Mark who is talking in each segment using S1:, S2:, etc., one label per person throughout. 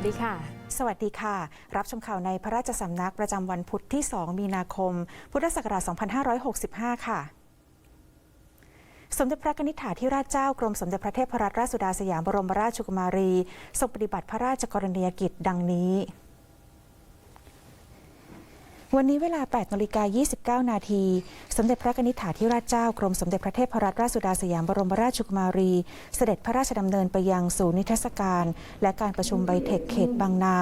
S1: วัสดีค่ะ
S2: สวัสดีค่ะ รับชมข่าวในพระราชสำนักประจำวันพุธที่ 2 มีนาคม พุทธศักราช 2565 ค่ะสมเด็จพระนิธิถาธิราชเจ้ากรมสมเด็จพระเทพรัตนราชสุดาสยามบรมราชกุมารีทรงปฏิบัติพระราชกรณียกิจดังนี้ วันนี้เวลา 8นาฬิกา29 นาที สมเด็จพระนิธิถาธิราชเจ้ากรมสมเด็จพระเทพรัตนราชสุดาสยามบรมราชกุมารี เสด็จพระราชดำเนินไปยังศูนย์นิทรรศการ และการประชุมไบเทคเขตบางนา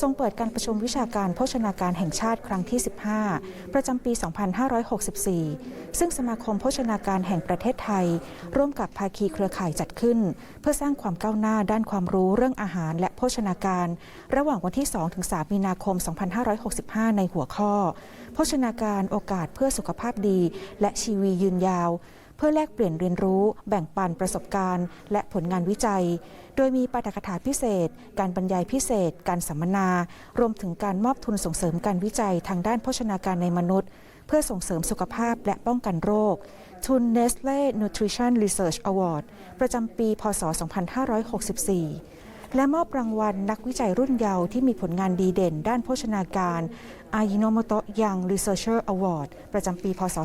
S2: ทรงเปิดการประชุมวิชาการโภชนาการแห่งชาติครั้งที่ 15 ประจำปี 2564 ซึ่งสมาคมโภชนาการแห่งประเทศไทย ร่วมกับภาคีเครือข่ายจัดขึ้น เพื่อสร้างความก้าวหน้าด้านความรู้เรื่องอาหารและโภชนาการ ระหว่างวันที่ 2-3 มีนาคม 2565 ในหัวข้อโภชนาการโอกาสเพื่อสุขภาพดี และชีวียืนยาว เพื่อแลกเปลี่ยนเรียนรู้ แบ่งปันประสบการณ์ และผลงานวิจัย โดยมีปาฐกถาพิเศษ การบรรยายพิเศษ การสัมมนา รวมถึงการมอบทุนส่งเสริมการวิจัยทางด้านโภชนาการในมนุษย์ เพื่อส่งเสริมสุขภาพและป้องกันโรคทุน Nestle Nutrition Research Award ประจำปี พศ 2564 และมอบรางวัลนักวิจัยรุ่นเยาว์ที่มีผลงานดีเด่นด้านโภชนาการอายิโนโมโตะยัง Researcher Award ประจำปี พศ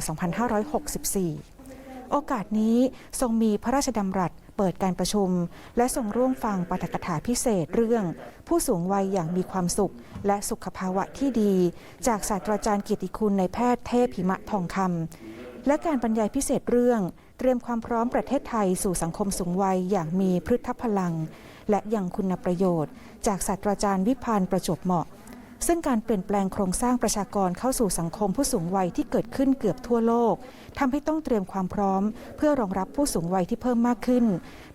S2: 2564 โอกาสนี้ทรงมีพระราชดำรัสเปิดการประชุม และทรงร่วมฟังปาฐกถาพิเศษเรื่อง ผู้สูงวัยอย่างมีความสุข และสุขภาวะที่ดี จากศาสตราจารย์เกียรติคุณในแพทย์เทพหิมะทองคำและการบรรยายพิเศษเรื่อง เตรียมความพร้อมประเทศไทยสู่สังคมสูงวัยอย่างมีพฤทธพลัง และยังคุณประโยชน์ จากศาสตราจารย์วิพันประจบเหมาะ ซึ่งการเปลี่ยนแปลงโครงสร้างประชากรเข้าสู่สังคมผู้สูงวัยที่เกิดขึ้นเกือบทั่วโลกทำให้ต้องเตรียมความพร้อม เพื่อรองรับผู้สูงวัยที่เพิ่มมากขึ้น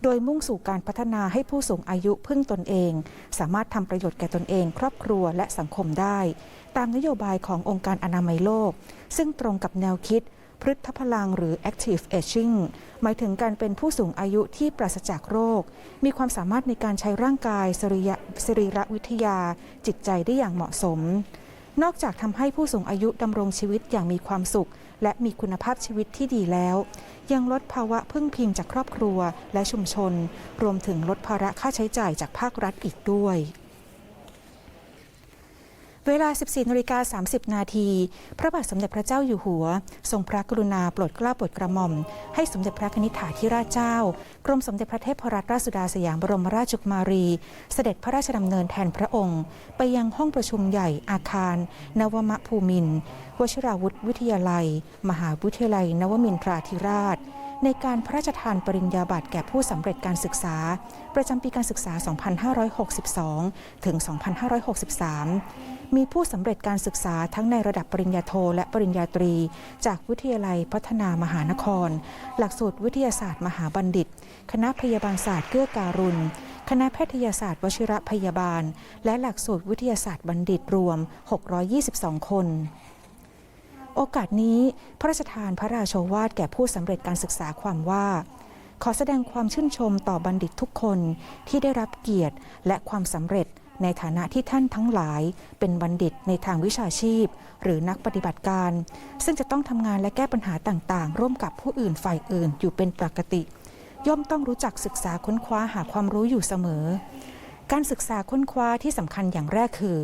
S2: โดยมุ่งสู่การพัฒนาให้ผู้สูงอายุพึ่งตนเอง สามารถทำประโยชน์แก่ตนเอง ครอบครัวและสังคมได้ ตามนโยบายขององค์การอนามัยโลก ซึ่งตรงกับแนวคิด พฤทธพลังหรือ active aging หมายถึงการเป็นผู้สูงอายุที่ปราศจากโรค มีความสามารถในการใช้ร่างกายสริยะสรีระวิทยา จิตใจได้อย่างเหมาะสม นอกจากทำให้ผู้สูงอายุดำรงชีวิตอย่างมีความสุข และมีคุณภาพชีวิตที่ดีแล้ว ยังลดภาวะพึ่งพิงจากครอบครัวและชุมชน รวมถึงลดภาระค่าใช้จ่ายจากภาครัฐอีกด้วย เวลา 14นาฬิกา30 นาที พระบาทสมเด็จพระเจ้าอยู่หัว ทรงพระกรุณาโปรดเกล้าโปรดกระหม่อม ให้สมเด็จพระนิธิถาธิราชเจ้า กรมสมเด็จพระเทพรัตนราชสุดาสยามบรมราชกุมารี เสด็จพระราชดำเนินแทนพระองค์ ไปยังห้องประชุมใหญ่อาคาร นวมภูมินวชิราวุธวิทยาลัย มหาวิทยาลัย นวมินทราธิราชในการพระราชทานปริญญาบัตรแก่ผู้สำเร็จการศึกษา ประจำปีการศึกษา 2562 ถึง 2563 มีผู้สำเร็จการศึกษาทั้งในระดับปริญญาโทและปริญญาตรี จากวิทยาลัยพัฒนามหานคร หลักสูตรวิทยาศาสตร์มหาบัณฑิต คณะพยาบาลศาสตร์เกื้อการุณคณะแพทยศาสตร์วชิระพยาบาล และหลักสูตรวิทยาศาสตร์บัณฑิตรวม 622 คน โอกาสนี้พระราชทานพระราโชวาทแก่ผู้สำเร็จการศึกษาความว่า ขอแสดงความชื่นชมต่อบัณฑิตทุกคนที่ได้รับเกียรติและความสำเร็จ ในฐานะที่ท่านทั้งหลายเป็นบัณฑิตในทางวิชาชีพ หรือนักปฏิบัติการ ซึ่งจะต้องทำงานและแก้ปัญหาต่างๆ ร่วมกับผู้อื่นฝ่ายอื่นอยู่เป็นปกติ ย่อมต้องรู้จักศึกษาค้นคว้าหาความรู้อยู่เสมอ การศึกษาค้นคว้าที่สำคัญอย่างแรกคือ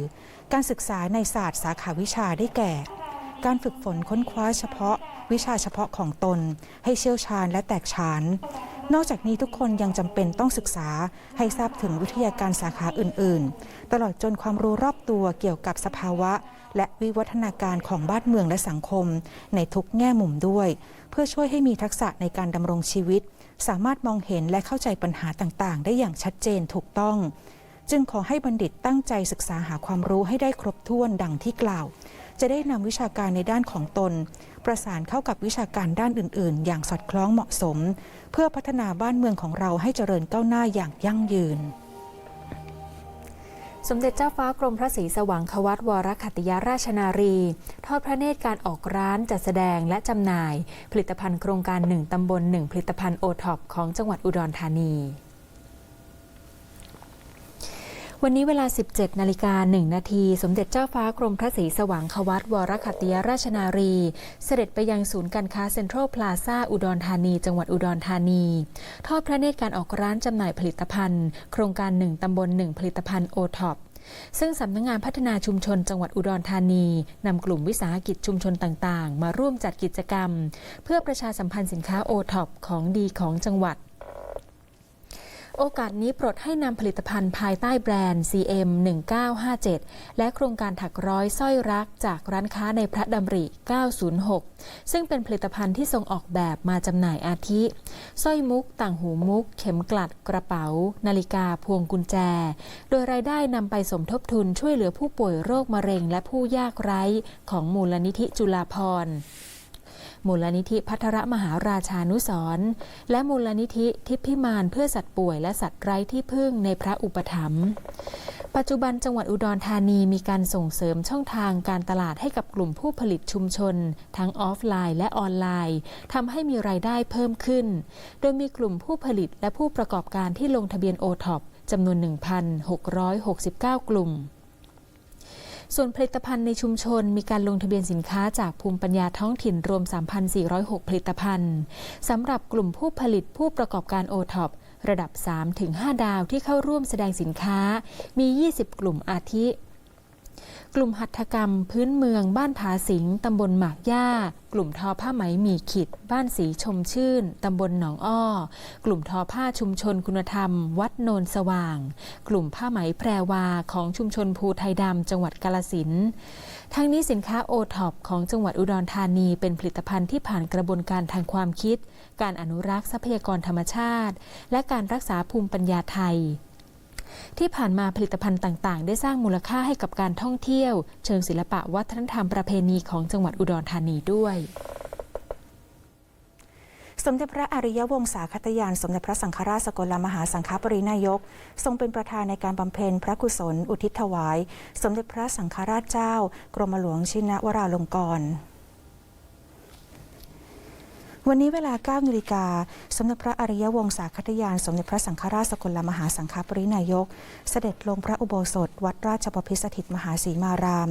S2: การศึกษาในศาสตร์สาขาวิชาได้แก่ การฝึกฝนค้นคว้าเฉพาะ วิชาเฉพาะของตน ให้เชี่ยวชาญและแตกฉาน นอกจากนี้ทุกคนยังจำเป็นต้องศึกษาให้ทราบถึงวิทยาการสาขาอื่น ๆ ตลอดจนความรู้รอบตัวเกี่ยวกับสภาวะ และวิวัฒนาการของบ้านเมืองและสังคม ในทุกแง่มุมด้วย เพื่อช่วยให้มีทักษะในการดำรงชีวิต สามารถมองเห็นและเข้าใจปัญหาต่าง ๆ ได้อย่างชัดเจนถูกต้อง จึงขอให้บัณฑิตตั้งใจศึกษาหาความรู้ให้ได้ครบถ้วนดังที่กล่าว จะได้นำวิชาการในด้านของตน ประสานเข้ากับวิชาการด้านอื่น ๆ อย่างสอดคล้องเหมาะสม เพื่อพัฒนาบ้านเมืองของเราให้เจริญก้าวหน้าอย่างยั่งยืน
S1: สมเด็จเจ้าฟ้ากรมพระศรีสว่างควัตวรขัตติยาราชนารี ทอดพระเนตรการออกร้านจัดแสดงและจำหน่าย ผลิตภัณฑ์โครงการ1ตำบล1ผลิตภัณฑ์โอท็อปของจังหวัดอุดรธานี วันนี้เวลา 17 นาฬิกา 1 นาที สมเด็จเจ้าฟ้ากรมพระศรีสว่างควัตวรคัตติยราชนารี เสด็จไปยังศูนย์การค้าเซ็นทรัลพลาซาอุดรธานี จังหวัดอุดรธานี ทอดพระเนตรการออกร้านจำหน่ายผลิตภัณฑ์ โครงการ 1 ตำบล 1 ผลิตภัณฑ์โอท็อปซึ่งสำนักงงานพัฒนาชุมชนจังหวัดอุดรธานีนำกลุ่มวิสาหกิจชุมชนต่าง ๆ มาร่วมจัดกิจกรรม เพื่อประชาสัมพันธ์สินค้าโอท็อปของดีของจังหวัด โอกาสนี้ปลดให้นำผลิตภัณฑ์ภายใต้แบรนด์ CM 1957 และโครงการถักร้อยสร้อยรักจากร้านค้าในพระดำริ 906 ซึ่งเป็นผลิตภัณฑ์ที่ทรงออกแบบมาจำหน่ายอาทิสร้อยมุก ต่างหูมุก เข็มกลัดกระเป๋า นาฬิกาพวงกุญแจ โดยรายได้นำไปสมทบทุนช่วยเหลือผู้ป่วยโรคมะเร็งและผู้ยากไร้ของมูลนิธิจุฬาภรณ์ มูลนิธิพัทรมหาราชานุสรณ์และมูลนิธิทิพพิมานเพื่อสัตว์ป่วยและสัตว์ไร้ที่พึ่งในพระอุปถัมภ์ปัจจุบันจังหวัดอุดรธานีมีการส่งเสริมช่องทางการตลาดให้กับกลุ่มผู้ผลิตชุมชน ทั้งออฟไลน์และออนไลน์ทำให้มีรายได้เพิ่มขึ้น โดยมีกลุ่มผู้ผลิตและผู้ประกอบการที่ลงทะเบียนโอท็อปจำนวน 1,669 กลุ่ม ส่วนผลิตภัณฑ์ในชุมชนมีการลงทะเบียนสินค้าจากภูมิปัญญาท้องถิ่นรวม 3,406 ผลิตภัณฑ์สำหรับกลุ่มผู้ผลิตผู้ประกอบการโอท็อประดับ 3-5 ดาวที่เข้าร่วมแสดงสินค้ามี 20 กลุ่มอาทิ กลุ่มหัตถกรรมพื้นเมืองบ้านผาสิงตำบลหมากย่า กลุ่มทอผ้าไหมหมีขิด บ้านสีชมชื่นตำบลหนองอ้อ กลุ่มทอผ้าชุมชนคุณธรรม วัดโนนสว่าง กลุ่มผ้าไหมแพรวาของชุมชนภูไทยดำจังหวัดกาลสินทั้งนี้สินค้าโอท็อปของจังหวัดอุดรธานีเป็นผลิตภัณฑ์ที่ผ่านกระบวนการทางความคิด การอนุรักษ์ทรัพยากรธรรมชาติ และการรักษาภูมิปัญญาไทย ที่ผ่านมาผลิตภัณฑ์ต่างๆ ได้สร้างมูลค่าให้กับการท่องเที่ยว เชิงศิลปะวัฒนธรรมประเพณีของจังหวัดอุดรธานีด้วย
S2: สมเด็จพระอริยวงศาคตยาน สมเด็จพระสังฆราชสกลมหาสังฆปรินายก ทรงเป็นประธานในการบำเพ็ญพระกุศล อุทิศถวาย สมเด็จพระสังฆราชเจ้า กรมหลวงชินวราลงกรณ์ วันนี้เวลา9นาฬิกาสมเด็จพระอริยวงศาคตยาน สมเด็จพระสังฆราชสกลมหาสังฆปรินายก เสด็จลงพระอุโบสถ วัดราชบพิตรสถิตมหาศรีมาราม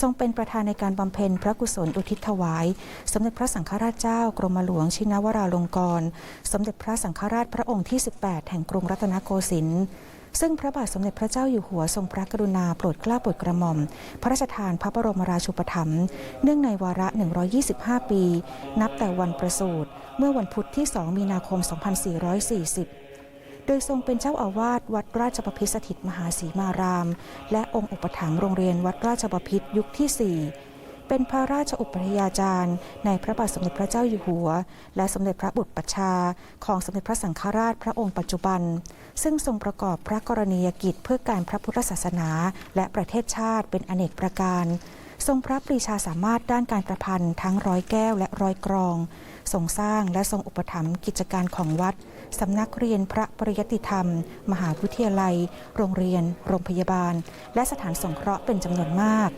S2: ทรงเป็นประธานในการบำเพ็ญพระกุศลอุทิศถวาย สมเด็จพระสังฆราชเจ้ากรมหลวงชินวราลงกรณ์สมเด็จพระสังฆราชพระองค์ที่ 18 แห่งกรุงรัตนโกสินทร์ ซึ่งพระบาทสมเด็จพระเจ้าอยู่หัวทรงพระกรุณาโปรดเกล้าโปรดกระหม่อม พระราชทานพระบรมราชูปถัมภ์เนื่องในวาระ 125 ปี นับแต่วันประสูติเมื่อวันพุธที่ 2 มีนาคม 2440 โดยทรงเป็นเจ้าอาวาสวัดราชบพิตรสถิตมหาศรีมาราม และองค์อุปถัมภ์โรงเรียนวัดราชบพิตรยุคที่ 4 เป็นพระราชอุปถัยาจารย์ ในพระบาทสมเด็จพระเจ้าอยู่หัว และสมเด็จพระบุตรปัชชา ของสมเด็จพระสังฆราชพระองค์ปัจจุบัน ซึ่งทรงประกอบพระกรณียกิจเพื่อการพระพุทธศาสนา และประเทศชาติเป็นอเนกประการ ทรงพระปรีชาสามารถด้านการประพันธ์ทั้งร้อยแก้วและร้อยกรองทรงสร้างและทรงอุปถัมภ์กิจการของวัด สำนักเรียนพระปริยติธรรม มหาวิทยาลัย โรงเรียน โรงพยาบาล และสถานสงเคราะห์เป็นจำนวนมาก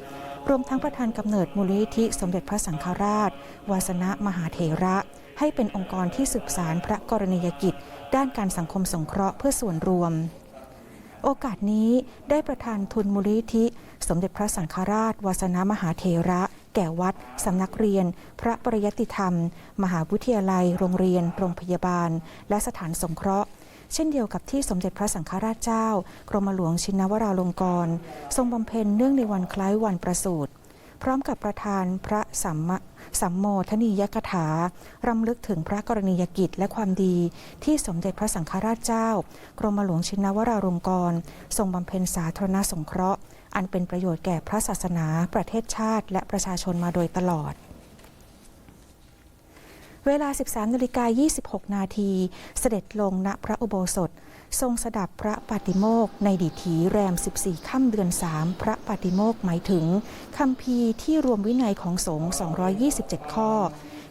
S2: รวมทั้งประธานกำเนิดมูลนิธิสมเด็จพระสังฆราช วาสนะมหาเถระ ให้เป็นองค์กรที่สืบสารพระกรณียกิจ ด้านการสังคมสงเคราะห์เพื่อส่วนรวม โอกาสนี้ได้ประทานทุนมูลนิธิ สมเด็จพระสังฆราช วาสนามหาเถระ แก่วัดสำนักเรียน พระปริยติธรรม มหาวิทยาลัย โรงเรียน โรงพยาบาล และสถานสงเคราะห์ เช่นเดียวกับที่สมเด็จพระสังฆราชเจ้ากรมหลวงชินวราลงกรณทรงบำเพ็ญเนื่องในวันคล้ายวันประสูติพร้อมกับประธานพระสัมมสัมโมทนียกถารำลึกถึงพระกรณียกิจและความดีที่สมเด็จพระสังฆราชเจ้า กรมหลวงชินวราลงกรณทรงบำเพ็ญสาธารณสงเคราะห์ อันเป็นประโยชน์แก่พระศาสนา ประเทศชาติ และประชาชนมาโดยตลอด เวลา 13นาฬิกา26 นาทีเสด็จลงณพระอุโบสถ ทรงสดับพระปาติโมกขในดิถีแรม 14 ค่ำเดือน 3 พระปาติโมกขหมายถึงคำพีที่รวมวินัยของสงฆ์227 ข้อ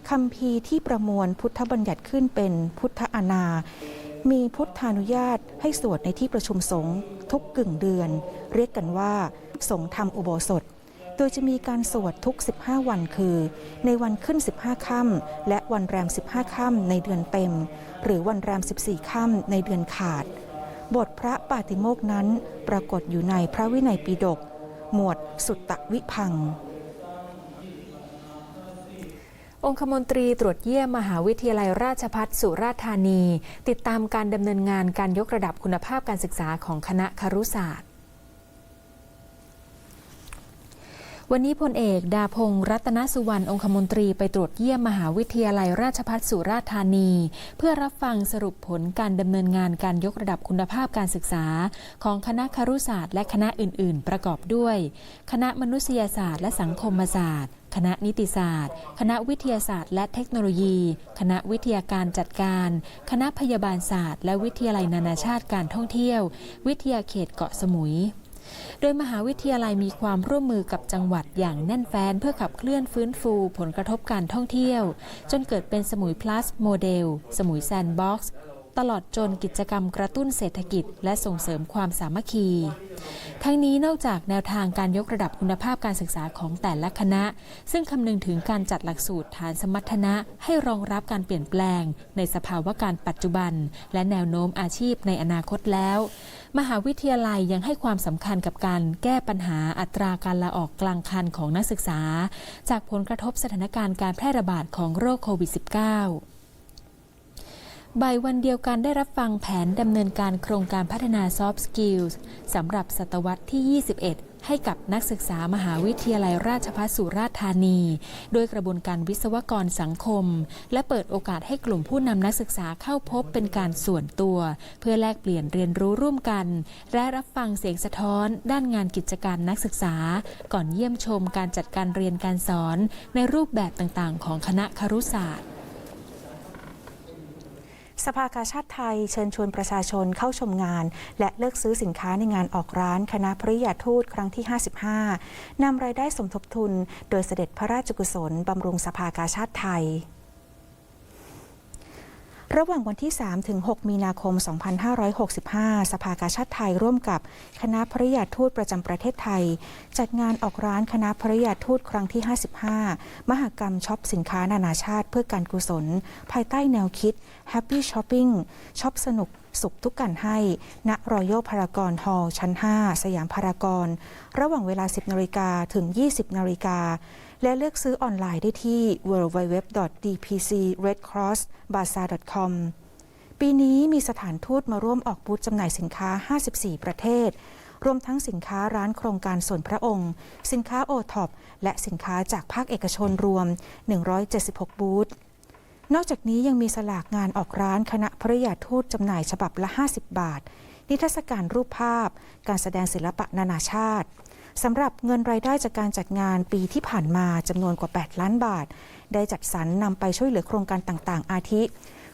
S2: คำพีที่ประมวลพุทธบัญญัติขึ้นเป็นพุทธอานา มีพุทธานุญาตให้สวดในที่ประชุมสงฆ์ทุกกึ่งเดือน เรียกกันว่าสงฆ์ธรรมอุโบสถ ดยจะมีการสวดทุก 15 วันคือ ในวันขึ้น 15 ค่ำและวันแรม 15 ค่ำในเดือนเต็ม หรือวันแรม 14 ค่ำในเดือนขาด บทพระปาติโมกนั้นปรากฏอยู่ในพระวินัยปิฎกหมวดสุตตวิพัง
S1: องคมนตรีตรวจเยี่ยมมหาวิทยาลัยราชภัฏสุราษฎร์ธานี ติดตามการดำเนินงานการยกระดับคุณภาพการศึกษาของคณะครุศาสตร์ วันนี้พลเอกดาพงศ์รัตนสุวรรณองคมนตรีไปตรวจเยี่ยมมหาวิทยาลัยราชภัฏสุราษฎร์ธานี เพื่อรับฟังสรุปผลการดำเนินงานการยกระดับคุณภาพการศึกษา ของคณะครุศาสตร์และคณะอื่น ๆ ประกอบด้วย คณะมนุษยศาสตร์และสังคมศาสตร์คณะนิติศาสตร์ คณะวิทยาศาสตร์และเทคโนโลยี คณะวิทยาการจัดการ คณะพยาบาลศาสตร์ และวิทยาลัยนานาชาติการท่องเที่ยว วิทยาเขตเกาะสมุย โดยมหาวิทยาลัยมีความร่วมมือกับจังหวัดอย่างแน่นแฟ้นเพื่อขับเคลื่อนฟื้นฟูผลกระทบการท่องเที่ยว จนเกิดเป็นสมุย plus โมเดล สมุยแซนด์บ็อกซ์ตลอดจนกิจกรรมกระตุ้นเศรษฐกิจ และส่งเสริมความสามัคคี ทั้งนี้นอกจากแนวทางการยกระดับคุณภาพการศึกษาของแต่ละคณะ ซึ่งคำนึงถึงการจัดหลักสูตรฐานสมรรถนะให้รองรับการเปลี่ยนแปลง ในสภาวะการปัจจุบัน และแนวโน้มอาชีพในอนาคตแล้ว มหาวิทยาลัยยังให้ความสำคัญกับการแก้ปัญหาอัตราการลาออกกลางคันของนักศึกษา จากผลกระทบสถานการณ์การแพร่ระบาดของโรคโควิด -19 บ่ายวันเดียวกันได้รับฟังแผนดำเนินการโครงการพัฒนา Soft Skills สำหรับศตวรรษที่ 21ให้กับนักศึกษามหาวิทยาลัยราชภัฏสุราษฎร์ธานีโดยกระบวนการวิศวกรสังคม และเปิดโอกาสให้กลุ่มผู้นำนักศึกษาเข้าพบเป็นการส่วนตัว เพื่อแลกเปลี่ยนเรียนรู้ร่วมกัน และรับฟังเสียงสะท้อน ด้านงานกิจการนักศึกษา ก่อนเยี่ยมชมการจัดการเรียนการสอน ในรูปแบบต่างๆ ของคณะครุศาสตร์
S2: สภากาชาติไทยเชิญชวนประชาชนเข้าชมงาน และเลือกซื้อสินค้าในงานออกร้านคณะพริยาทูตครั้งที่ 55นำรายได้สมทบทุน โดยเสด็จพระราชกุศลบำรุงสภากาชาติไทย ระหว่างวันที่ 3 ถึง 6 มีนาคม 2565 สภากาชาติไทยร่วมกับคณะภริยาทูตประจำประเทศไทย จัดงานออกร้านคณะภริยาทูตครั้งที่ 55 มหกรรมช็อปสินค้านานาชาติเพื่อการกุศล ภายใต้แนวคิด Happy Shopping ช็อปสนุกสุขทุกการให้ ณ รอยัลพารากอนฮอลล์ชั้น 5 สยามพารากอน ระหว่างเวลา 10 นาฬิกาถึง 20 นาฬิกา และเลือกซื้อออนไลน์ได้ที่ www.dpcredcrossbazaar.com ปีนี้มีสถานทูตมาร่วมออกบูธจำหน่ายสินค้า 54 ประเทศ รวมทั้งสินค้าร้านโครงการส่วนพระองค์ สินค้าโอท็อปและสินค้าจากภาคเอกชนรวม 176 บูธนอกจากนี้ยังมีสลากงานออกร้านคณะภริยาทูตจำหน่ายฉบับละ 50 บาท นิทรรศการรูปภาพ การแสดงศิลปะนานาชาติ สำหรับเงินรายได้จากการจัดงานปีที่ผ่านมาจำนวนกว่า 8 ล้านบาท ได้จัดสรรนำไปช่วยเหลือโครงการต่างๆ อาทิ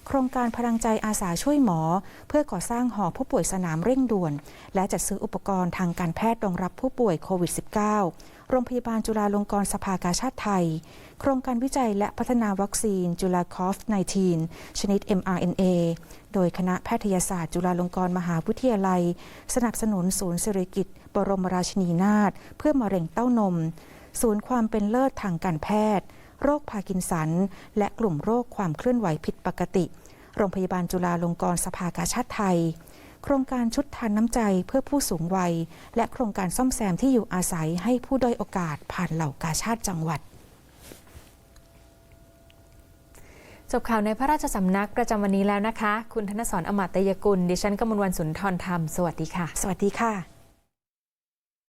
S2: โครงการพลังใจอาสาช่วยหมอ เพื่อก่อสร้างหอผู้ป่วยสนามเร่งด่วน และจัดซื้ออุปกรณ์ทางการแพทย์รองรับผู้ป่วยโควิด -19 โรงพยาบาลจุฬาลงกรณ์สภากาชาติไทย โครงการวิจัยและพัฒนาวัคซีนจุฬาคอฟ 19 ชนิด mRNA โดยคณะแพทยศาสตร์จุฬาลงกรณ์มหาวิทยาลัย สนับสนุนศูนย์เศรษฐกิจ บรมราชินีนาถเพื่อมะเร็งเต้านม ศูนย์ความเป็นเลิศทางการแพทย์ โรคพาร์กินสัน และกลุ่มโรคความเคลื่อนไหวผิดปกติ โรงพยาบาลจุฬาลงกรณ์สภากาชาติไทยโครงการชุดทานน้ำใจเพื่อผู้สูงวัย และโครงการซ่อมแซมที่อยู่อาศัยให้ผู้ด้อยโอกาสผ่านเหล่ากาชาติจังหวัด
S1: จบข่าวในพระราชสำนักประจำวันนี้แล้วนะคะ คุณธนสรอมตยกุล ดิฉันกมลวันสุนทรธรรม สวัสดีค่ะ
S2: สวัสดีค่ะ